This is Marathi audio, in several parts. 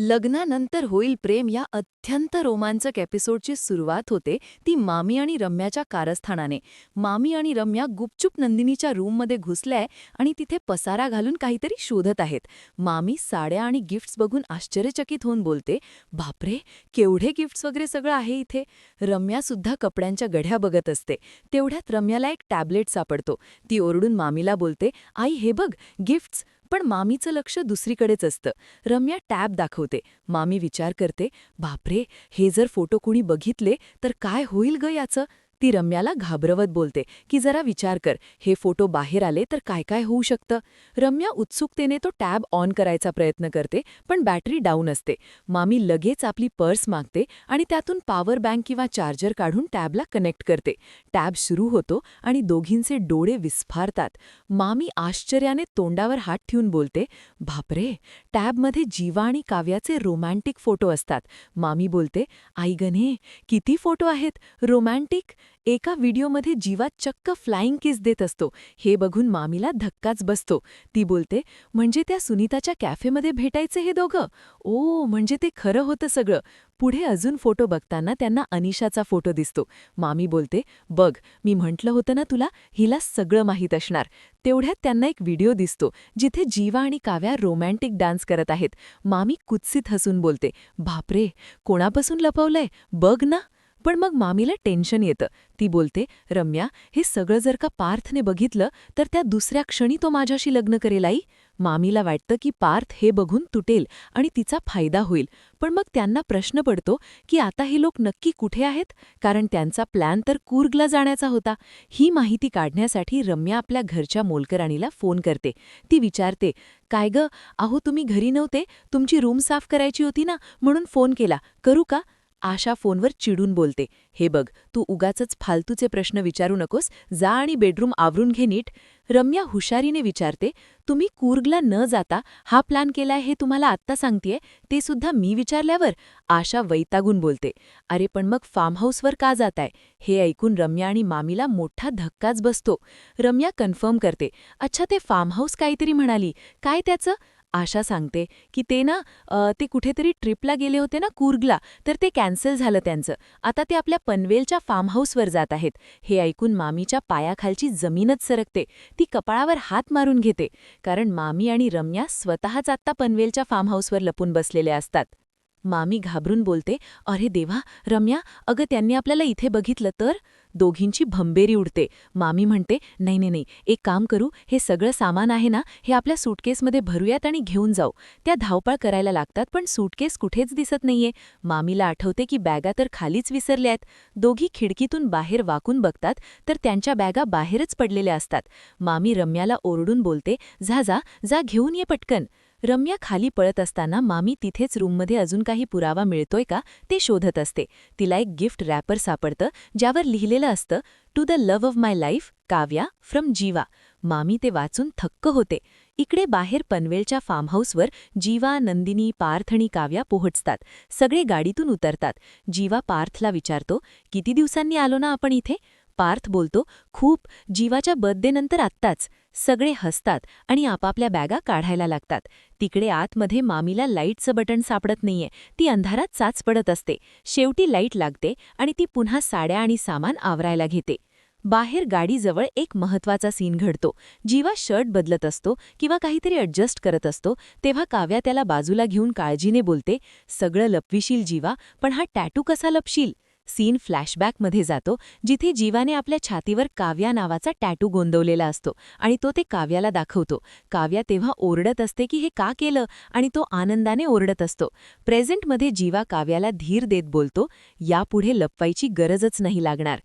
लग्नानंतर होईल प्रेम या अत्यंत रोमांचक एपिसोडची सुरुवात होते ती मामी आणि रम्याच्या कारस्थानाने. मामी आणि रम्या गुपचूप नंदिनीच्या रूममध्ये घुसल्याय आणि तिथे पसारा घालून काहीतरी शोधत आहेत. मामी साड्या आणि गिफ्ट्स बघून आश्चर्यचकित होऊन बोलते बापरे केवढे गिफ्ट्स वगैरे सगळं आहे इथे? रम्यासुद्धा कपड्यांच्या गढ्या बघत असते. तेवढ्यात रम्याला एक टॅबलेट सापडतो. ती ओरडून मामीला बोलते आई हे बघ गिफ्ट्स पण मामीचं लक्ष दुसरीकडेच असतं. रम्या टॅब दाखवते. मामी विचार करते बापरे हे जर फोटो कुणी बघितले तर काय होईल ग याचं? ती रम्याला घाबरवत बोलते की जरा विचार कर हे फोटो बाहेर आले तर काय काय होऊ शकतं? रम्या उत्सुकतेने तो टॅब ऑन करायचा प्रयत्न करते पण बॅटरी डाऊन असते. मामी लगेच आपली पर्स मागते आणि त्यातून पॉवर बँक किंवा चार्जर काढून टॅबला कनेक्ट करते. टॅब सुरू होतो आणि दोघींचे डोळे विस्फारतात. मामी आश्चर्याने तोंडावर हात ठेवून बोलते भापरे टॅबमध्ये जीवा आणि काव्याचे रोमॅन्टिक फोटो असतात. मामी बोलते आई गणे किती फोटो आहेत? रोमॅन्टिक एका व्हिडिओमध्ये जीवा चक्क फ्लाईंग किस देत असतो. हे बघून मामीला धक्काच बसतो. ती बोलते म्हणजे त्या सुनीताच्या कॅफेमध्ये भेटायचे हे दोघं? ओ म्हणजे ते खरं होतं सगळं. पुढे अजून फोटो बघताना त्यांना अनिशाचा फोटो दिसतो. मामी बोलते बघ मी म्हटलं होतं ना तुला हिला सगळं माहीत असणार. तेवढ्यात त्यांना एक व्हिडिओ दिसतो जिथे जीवा आणि काव्या रोमॅन्टिक डान्स करत आहेत. मामी कुत्सित हसून बोलते बापरे कोणापासून लपवलंय? बघ ना. पण मग मामीला टेन्शन येतं. ती बोलते रम्या हे सगळं जर का पार्थने बघितलं तर त्या दुसऱ्या क्षणी तो माझ्याशी लग्न करेल आई. मामीला वाटतं की पार्थ हे बघून तुटेल आणि तिचा फायदा होईल. पण मग त्यांना प्रश्न पडतो की आता हे लोक नक्की कुठे आहेत? कारण त्यांचा प्लॅन तर कूर्गला जाण्याचा होता. ही माहिती काढण्यासाठी रम्या आपल्या घरच्या मोलकराणीला फोन करते. ती विचारते काय ग? अहो तुम्ही घरी नव्हते? तुमची रूम साफ करायची होती ना म्हणून फोन केला. करू का? आशा फोनवर चिडून बोलते हे बघ तू उगाच फालतूचे प्रश्न विचारू नकोस जा आणि बेडरूम आवरून घे नीट. रम्या हुशारीने विचारते तुम्ही कूर्गला न जाता हा प्लॅन केलाय हे तुम्हाला आत्ता सांगतेय? ते सुद्धा मी विचारल्यावर? आशा वैतागून बोलते अरे पण मग फार्म हाऊसवर का जाताय? हे ऐकून रम्या आणि मामीला मोठा धक्काच बसतो. रम्या कन्फर्म करते अच्छा ते फार्म हाऊस काहीतरी म्हणाली. काय त्याचं? आशा सांगते की ते ना ते कुठेतरी ट्रिपला गेले होते ना कुर्गला तर ते कॅन्सल झालं त्यांचं. आता ते आपल्या पनवेलच्या फार्म हाऊसवर जात आहेत. हे ऐकून मामीच्या पायाखालची जमीनच सरकते. ती कपाळावर हात मारून घेते. कारण मामी आणि रम्या स्वतःच आत्ता पनवेलच्या फार्म हाऊसवर लपून बसलेले असतात. मामी घाबरून बोलते अरे देवा रम्या अगं त्यांनी आपल्याला इथे बघितलं तर? दोघींची भंबेरी उडते. मामी म्हणते नाही नाही नाही एक काम करू हे सगळं सामान आहे ना हे आपल्या सूटकेसमध्ये भरूयात आणि घेऊन जाऊ. त्या धावपळ करायला लागतात पण सूटकेस कुठेच दिसत नाहीये. मामीला आठवते की बॅगा तर खालीच विसरल्या आहेत दोघी खिडकीतून बाहेर वाकून बघतात तर त्यांच्या बॅगा बाहेरच पडलेल्या असतात. मामी रम्याला ओरडून बोलते जा जा जा घेऊन ये पटकन. रम्या खाली पळत असताना मामी तिथेच रूममध्ये अजून काही पुरावा मिळतोय का ते शोधत असते. तिला एक गिफ्ट रॅपर सापडतं ज्यावर लिहिलेलं असतं to the love of my life Kavya from Jeeva. मामी ते वाचून थक्क होते. इकडे बाहेर पनवेलच्या फार्म हाऊसवर जीवा नंदिनी पार्थ आणि काव्या पोहोचतात. सगळे गाडीतून उतरतात. जीवा पार्थला विचारतो किती दिवसांनी आलो ना आपण इथे? पार्थ बोलतो खूप. जीवाच्या बर्थडेनंतर आत्ताच. सगळे हसतात आणि आपापल्या बॅगा काढायला लागतात. तिकडे आतमध्ये मामीला लाईटचं बटन सापडत नाहीये. ती अंधारात चाच पडत असते. शेवटी लाइट लागते आणि ती पुन्हा साड्या आणि सामान आवरायला घेते. बाहेर गाडीजवळ एक महत्त्वाचा सीन घडतो. जीवा शर्ट बदलत असतो किंवा काहीतरी अडजस्ट करत असतो तेव्हा काव्या त्याला बाजूला घेऊन काळजीने बोलते सगळं लपविशील जीवा पण हा टॅटू कसा लपशील? सीन फ्लॅशबॅकमध्ये जातो जिथे जीवाने आपल्या छातीवर काव्या नावाचा टॅटू गोंदवलेला असतो आणि तो ते काव्याला दाखवतो. काव्या तेव्हा ओरडत असते की हे का केलं आणि तो आनंदाने ओरडत असतो. प्रेझेंटमध्ये जीवा काव्याला धीर देत बोलतो यापुढे लपवायची गरजच नाही लागणार.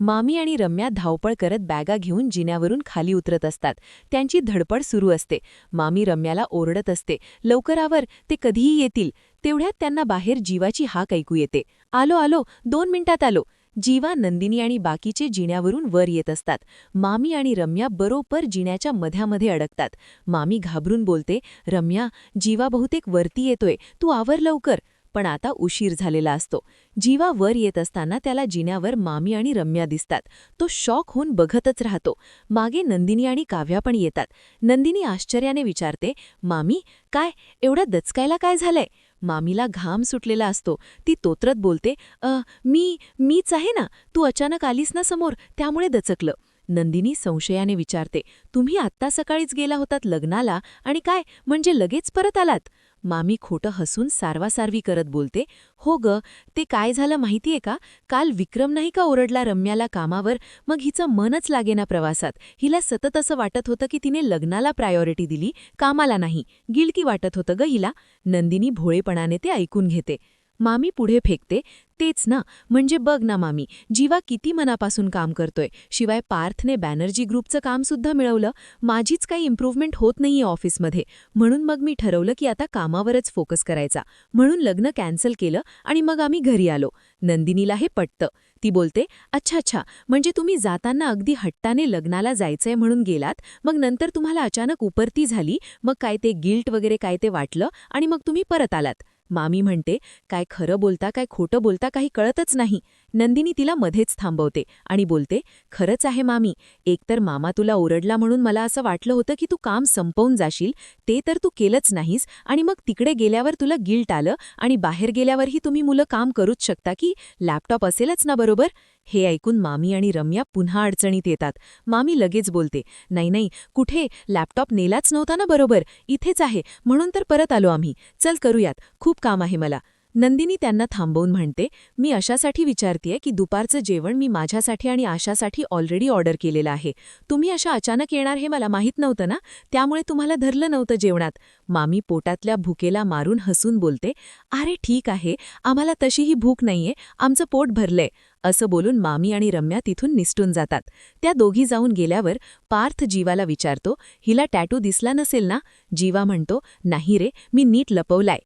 मामी आणि रम्या धावपळ करत बॅगा घेऊन जिन्यावरून खाली उतरत असतात. त्यांची धडपड सुरू असते. मामी रम्याला ओरडत असते लवकरावर ते कधीही येतील. तेवढ्यात त्यांना बाहेर जीवाची हाक ऐकू येते. आलो आलो दोन मिनिटात आलो. जीवा नंदिनी आणि बाकीचे जिण्यावरून वर येत असतात. मामी आणि रम्या बरोबर जिण्याच्या मध्यामध्ये अडकतात. मामी घाबरून बोलते रम्या जीवा बहुतेक वरती येतोय. तू आवर लवकर. पण आता उशीर झालेला असतो. जीवा वर येत असताना त्याला जिन्यावर मामी आणि रम्या दिसतात. तो शॉक होऊन बघतच राहतो. मागे नंदिनी आणि काव्या पण येतात. नंदिनी आश्चर्याने विचारते मामी काय? एवढं दचकायला काय झालंय? मामीला घाम सुटलेला असतो. ती तोत्रत बोलते अ मी मीच आहे ना. तू अचानक आलीस ना समोर. त्यामुळे दचकलं. नंदिनी संशयाने विचारते तुम्ही आत्ता सकाळीच गेला होतात लग्नाला? आणि काय म्हणजे लगेच परत आलात? मामी खोटं हसून सारवासारवी करत बोलते हो ग ते काय झालं माहितीये का? काल विक्रम नाही का ओरडला रम्याला कामावर? मग हिचं मनच लागेना प्रवासात. हिला सतत असं वाटत होतं की तिने लग्नाला प्रायोरिटी दिली कामाला नाही. गिलकी वाटत होतं ग हिला. नंदिनी भोळेपणाने ते ऐकून घेते. मामी पुढे फेकते. तेच ना. म्हणजे बघ ना मामी जीवा किती मनापासून काम करतोय. शिवाय पार्थने बॅनर्जी ग्रुपचं कामसुद्धा मिळवलं. माझीच काही इम्प्रूव्हमेंट होत नाहीये ऑफिसमध्ये. म्हणून मग मी ठरवलं की आता कामावरच फोकस करायचा. म्हणून लग्न कॅन्सल केलं आणि मग आम्ही घरी आलो. नंदिनीला हे पटतं. ती बोलते अच्छा अच्छा. म्हणजे तुम्ही जाताना अगदी हट्टाने लग्नाला जायचंय म्हणून गेलात. मग नंतर तुम्हाला अचानक उपरती झाली. मग काय ते गिल्ट वगैरे काय ते वाटलं आणि मग तुम्ही परत आलात. मामी म्हणते काय खरं बोलता काय खोटं बोलता काही कळतच नाही. नंदिनी तिला मध्येच थांबवते आणि बोलते खरंच आहे मामी एकतर मामा तुला ओरडला म्हणून मला असं वाटलं होतं की तू काम संपवून जाशील ते तर तू केलंच नाहीस आणि मग तिकडे गेल्यावर तुला गिल्ट आलं आणि बाहेर गेल्यावरही तुम्ही मुलं काम करूच शकता की लॅपटॉप असेलच ना बरोबर? हे ऐकून मामी आणि रम्या पुन्हा अडचणीत येतात. मामी लगेच बोलते नाही नाही कुठे? लॅपटॉप नेलाच नव्हता ना बरोबर इथेच आहे म्हणून तर परत आलो आम्ही. चल करूयात खूप काम आहे मला. नंदिनी त्यांना थांबवून म्हणते मी अशासाठी विचारतेय की दुपारचं जेवण मी माझ्यासाठी आणि आशासाठी ऑलरेडी ऑर्डर केलेलं आहे. तुम्ही अशा अचानक येणार हे मला माहीत नव्हतं ना? त्यामुळे तुम्हाला धरलं नव्हतं जेवणात. मामी पोटातल्या भुकेला मारून हसून बोलते अरे ठीक आहे आम्हाला तशीही भूक नाहीये आमचं पोट भरलंय. असं बोलून मामी आणि रम्या तिथून निसटून जातात. त्या दोघी जाऊन गेल्यावर पार्थ जीवाला विचारतो हिला टॅटू दिसला नसेल ना? जीवा म्हणतो नाही रे मी नीट लपवलाय.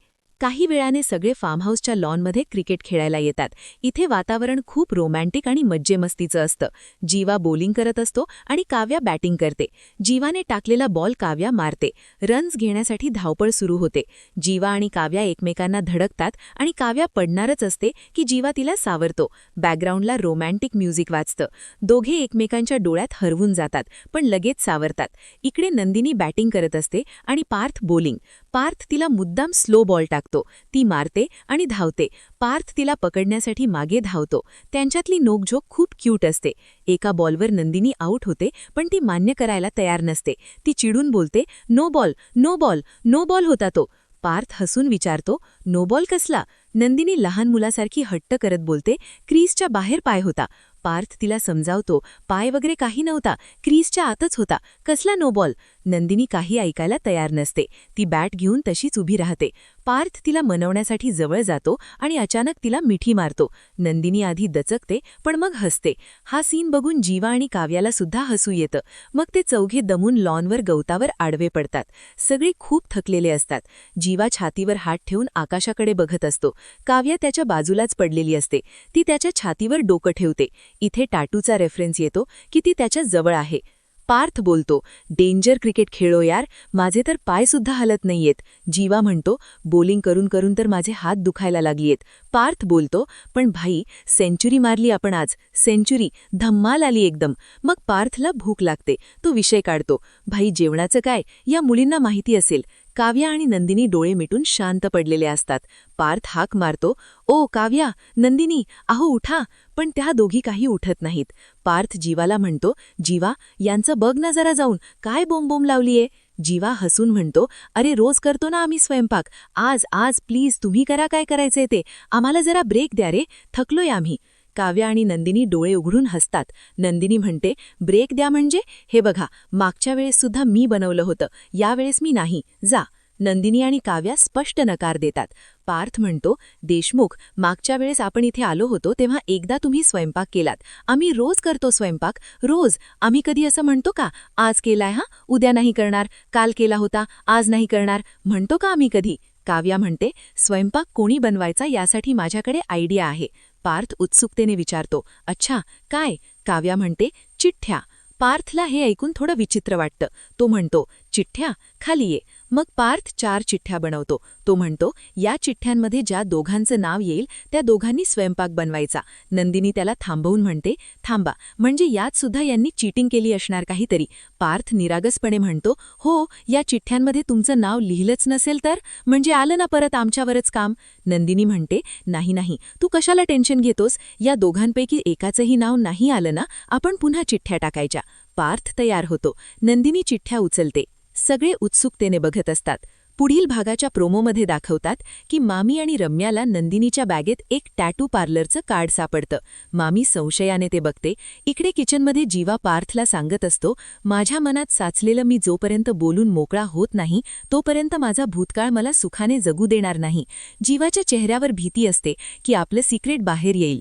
काही वेळाने सगळे फार्महाऊसच्या लॉनमध्ये क्रिकेट खेळायला येतात. इथे वातावरण खूप रोमॅन्टिक आणि मज्जेमस्तीचं असतं. जीवा बोलिंग करत असतो आणि काव्या बॅटिंग करते. जीवाने टाकलेला बॉल काव्या मारते. रन्स घेण्यासाठी धावपळ सुरू होते. जीवा आणि काव्या एकमेकांना धडकतात आणि काव्या पडणारच असते की जीवा तिला सावरतो. बॅकग्राऊंडला रोमॅन्टिक म्युझिक वाजतं. दोघे एकमेकांच्या डोळ्यात हरवून जातात पण लगेच सावरतात. इकडे नंदिनी बॅटिंग करत असते आणि पार्थ बोलिंग पार्थ तिला मुद्दाम स्लो बॉल टाकतो. ती मारते आणि धावते. पार्थ तिला पकडण्यासाठी मागे धावतो. त्यांच्यातली नोकझोक खूप क्यूट असते. एका बॉलवर नंदिनी आऊट होते पण ती मान्य करायला तयार नसते. ती चिडून बोलते no ball no ball no ball होता तो. पार्थ हसून विचारतो नो बॉल कसला? नंदिनी लहान मुलासारखी हट्ट करत बोलते क्रीजच्या बाहेर पाय होता. पार्थ तिला समजावतो पाय वगैरे काही नव्हता. क्रीजच्या आतच होता. कसला नो बॉल? नंदिनी काही ऐकायला तयार नसते. ती बॅट घेऊन तशीच उभी राहते. पार्थ तिला मनवण्यासाठी जवळ जातो आणि अचानक तिला मिठी मारतो. नंदिनी आधी दचकते पण मग हसते. हा सीन बघून जीवा आणि काव्याला सुद्धा हसू येतं. मग ते चौघे दमून लॉनवर गवतावर आडवे पडतात. सगळे खूप थकलेले असतात. जीवा छातीवर हात ठेवून आकाशाकडे बघत असतो. काव्या त्याच्या बाजूलाच पडलेली असते. ती त्याच्या छातीवर डोकं ठेवते. इथे टाटूचा रेफरन्स येतो की ती त्याच्याजवळ आहे. पार्थ बोलतो डेंजर क्रिकेट खेळो यार माझे तर पायसुद्धा हलत नाहीयेत. जीवा म्हणतो बोलिंग करून करून तर माझे हात दुखायला लागलीयेत. पार्थ बोलतो पण भाई सेंचुरी मारली आपण आज. सेंचुरी धम्माल आली एकदम. मग पार्थला भूक लागते. तो विषय काढतो. भाई जेवणाचं काय? या मुलींना माहिती असेल. काव्या आणि नंदिनी डोळे मिटून शांत पडलेले असतात. पार्थ हाक मारतो ओ काव्या नंदिनी अहो उठा. पण त्या दोघी काही उठत नाहीत. पार्थ जीवाला म्हणतो जीवा यांचं बघ ना जरा जाऊन काय बोंबोंब लावलीये. जीवा हसून म्हणतो अरे रोज करतो ना आम्ही स्वयंपाक. आज आज प्लीज तुम्ही करा काय करायचंय ते. आम्हाला जरा ब्रेक द्या रे. थकलोय आम्ही. काव्या आणि नंदिनी डोळे उघडून हसतात. नंदिनी म्हणते ब्रेक द्या म्हणजे? हे बघा मागच्या वेळेस सुद्धा मी बनवलं होतं. यावेळेस मी नाही. जा. नंदिनी आणि काव्या स्पष्ट नकार देतात. पार्थ म्हणतो देशमुख मागच्या वेळेस आपण इथे आलो होतो तेव्हा एकदा तुम्ही स्वयंपाक केलात. आम्ही रोज करतो स्वयंपाक. रोज. आम्ही कधी असं म्हणतो का आज केलाय हा? उद्या नाही करणार. काल केला होता. आज नाही करणार. म्हणतो का आम्ही कधी? काव्या म्हणते स्वयंपाक कोणी बनवायचा यासाठी माझ्याकडे आयडिया आहे. पार्थ उत्सुकतेने विचारतो अच्छा काय? काव्या म्हणते चिठ्ठ्या. पार्थला हे ऐकून थोडं विचित्र वाटतं. तो म्हणतो चिठ्ठ्या? खाली ये. मग पार्थ चार चिठ्ठ्या बनवतो. तो म्हणतो या चिठ्ठ्यांमध्ये ज्या दोघांचं नाव येईल त्या दोघांनी स्वयंपाक बनवायचा. नंदिनी त्याला थांबवून म्हणते थांबा म्हणजे यात सुद्धा यांनी चीटिंग केली असणार काहीतरी. पार्थ निरागसपणे म्हणतो हो या चिठ्ठ्यांमध्ये तुमचं नाव लिहिलंच नसेल तर? म्हणजे आलं ना परत आमच्यावरच काम? नंदिनी म्हणते नाही नाही तू कशाला टेन्शन घेतोस? या दोघांपैकी एकाचंही नाव नाही आलं ना? आपण पुन्हा चिठ्ठ्या टाकायच्या. पार्थ तयार होतो. नंदिनी चिठ्ठ्या उचलते. सगळे उत्सुकतेने बघत असतात. पुढील भागाच्या प्रोमोमध्ये दाखवतात की मामी आणि रम्याला नंदिनीच्या बॅगेत एक टॅटू पार्लरचं कार्ड सापडतं. मामी संशयाने ते बघते. इकडे किचनमध्ये जीवा पार्थला सांगत असतो माझ्या मनात साचलेलं मी जोपर्यंत बोलून मोकळा होत नाही तोपर्यंत माझा भूतकाळ मला सुखाने जगू देणार नाही. जीवाच्या चेहऱ्यावर भीती असते की आपलं सिक्रेट बाहेर येईल.